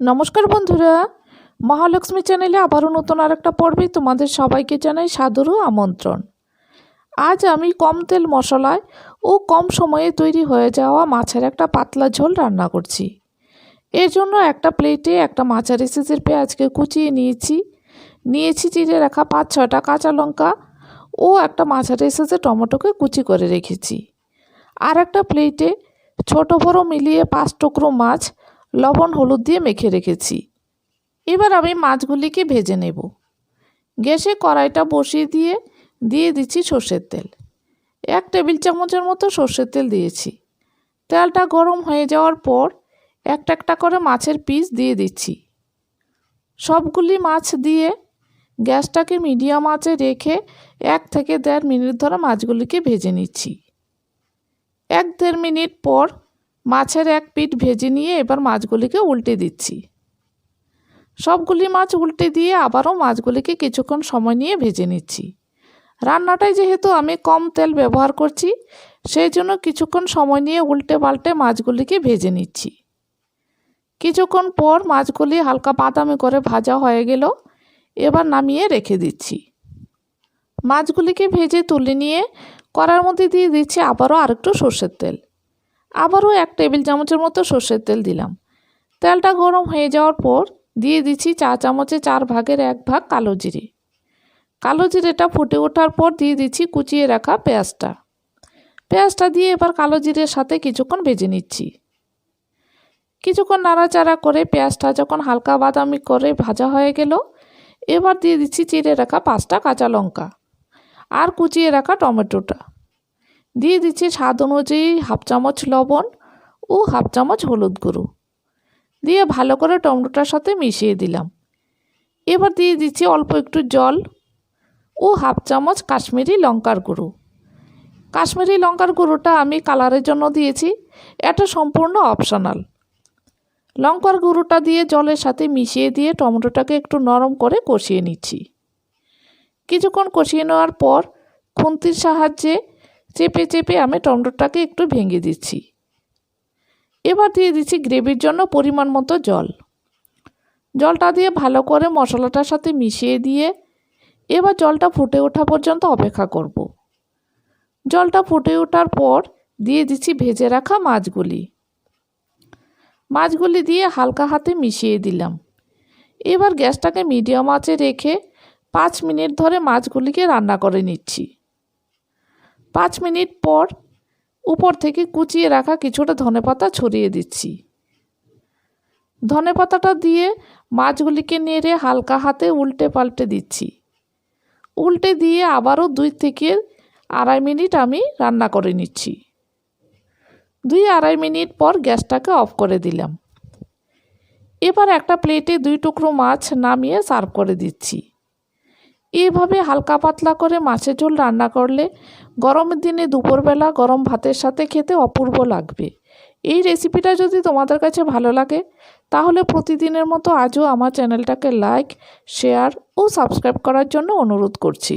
নমস্কার বন্ধুরা। মহালক্ষ্মী চ্যানেলে আবারও নতুন আর একটা পর্বে তোমাদের সবাইকে জানাই সাদরও আমন্ত্রণ। আজ আমি কম তেল মশলায় ও কম সময়ে তৈরি হয়ে যাওয়া মাছের একটা পাতলা ঝোল রান্না করছি। এর জন্য একটা প্লেটে একটা মাছের এসেসের পেঁয়াজকে কুচিয়ে নিয়েছি। নিয়েছি চিড়ে রাখা পাঁচ ছটা কাঁচা লঙ্কা ও একটা মাছের এসেসে টমেটোকে কুচি করে রেখেছি। আর একটা প্লেটে ছোট বড় মিলিয়ে পাঁচ টুকরো মাছ লবণ, হলুদ দিয়ে মেখে রেখেছি। এবার আমি মাছগুলিকে ভেজে নেব। গ্যাসে কড়াইটা বসিয়ে দিয়ে দিয়ে দিচ্ছি সর্ষের তেল। এক টেবিল চামচের মতো সর্ষের তেল দিয়েছি। তেলটা গরম হয়ে যাওয়ার পর একটা একটা করে মাছের পিস দিয়ে দিচ্ছি। সবগুলি মাছ দিয়ে গ্যাসটাকে মিডিয়াম আঁচে রেখে এক থেকে দেড় মিনিট ধরে মাছগুলিকে ভেজে নিচ্ছি। এক দেড় মিনিট পর মাছের এক পিঠ ভেজে নিয়ে এবার মাছগুলিকে উল্টে দিচ্ছি। সবগুলি মাছ উল্টে দিয়ে আবারও মাছগুলিকে কিছুক্ষণ সময় নিয়ে ভেজে নিচ্ছি। রান্নাটায় যেহেতু আমি কম তেল ব্যবহার করছি সেই জন্য কিছুক্ষণ সময় নিয়ে উল্টে পাল্টে মাছগুলিকে ভেজে নিচ্ছি। কিছুক্ষণ পর মাছগুলি হালকা বাদামি করে ভাজা হয়ে গেল, এবার নামিয়ে রেখে দিচ্ছি। মাছগুলিকে ভেজে তুলে নিয়ে কড়ার মধ্যে দিয়ে দিচ্ছি আবারও আরেকটু সর্ষের তেল। আবারও এক টেবিল চামচের মতো সর্ষের তেল দিলাম। তেলটা গরম হয়ে যাওয়ার পর দিয়ে দিচ্ছি চা চামচে চার ভাগের এক ভাগ কালো জিরে। কালো জিরেটা ফুটে ওঠার পর দিয়ে দিচ্ছি কুচিয়ে রাখা পেঁয়াজটা। পেঁয়াজটা দিয়ে এবার কালো জিরের সাথে কিছুক্ষণ ভেজে নিচ্ছি। কিছুক্ষণ নাড়াচাড়া করে পেঁয়াজটা যখন হালকা বাদামি করে ভাজা হয়ে গেল, এবার দিয়ে দিচ্ছি চিড়ে রাখা পাঁচটা কাঁচা লঙ্কা আর কুচিয়ে রাখা টমেটোটা। দিয়ে দিচ্ছি স্বাদ অনুযায়ী হাফ চামচ লবণ ও হাফ চামচ হলুদ গুঁড়ো। দিয়ে ভালো করে টমেটোটার সাথে মিশিয়ে দিলাম। এবার দিয়ে দিচ্ছি অল্প একটু জল ও হাফ চামচ কাশ্মীরি লঙ্কার গুঁড়ো। কাশ্মীরি লঙ্কার গুঁড়োটা আমি কালারের জন্য দিয়েছি, এটা সম্পূর্ণ অপশনাল। লঙ্কার গুঁড়োটা দিয়ে জলের সাথে মিশিয়ে দিয়ে টমেটোটাকে একটু নরম করে কষিয়ে নিচ্ছি। কিছুক্ষণ কষিয়ে নেওয়ার পর খুন্তির সাহায্যে চেপে চেপে আমি টমেটোটাকে একটু ভেঙে দিচ্ছি। এবার দিয়ে দিচ্ছি গ্রেভির জন্য পরিমাণ মতো জল। জলটা দিয়ে ভালো করে মশলাটার সাথে মিশিয়ে দিয়ে এবার জলটা ফুটে ওঠা পর্যন্ত অপেক্ষা করব। জলটা ফুটে ওঠার পর দিয়ে দিচ্ছি ভেজে রাখা মাছগুলি। মাছগুলি দিয়ে হালকা হাতে মিশিয়ে দিলাম। এবার গ্যাসটাকে মিডিয়াম আঁচে রেখে পাঁচ মিনিট ধরে মাছগুলিকে রান্না করে নিচ্ছি। পাঁচ মিনিট পর উপর থেকে কুচিয়ে রাখা কিছুটা ধনেপাতা ছড়িয়ে দিচ্ছি। ধনেপাতাটা দিয়ে মাছগুলিকে নেড়ে হালকা হাতে উল্টে পাল্টে দিচ্ছি। উল্টে দিয়ে আবারও দুই থেকে আড়াই মিনিট আমি রান্না করে নিচ্ছি। দুই আড়াই মিনিট পর গ্যাসটাকে অফ করে দিলাম। এবার একটা প্লেটে দুই টুকরো মাছ নামিয়ে সার্ভ করে দিচ্ছি। এইভাবে হালকা পাতলা করে মাছের ঝোল রান্না করলে গরমের দিনে দুপুরবেলা গরম ভাতের সাথে খেতে অপূর্ব লাগবে। এই রেসিপিটা যদি তোমাদের কাছে ভালো লাগে, তাহলে প্রতিদিনের মতো আজও আমার চ্যানেলটাকে লাইক শেয়ার ও সাবস্ক্রাইব করার জন্য অনুরোধ করছি।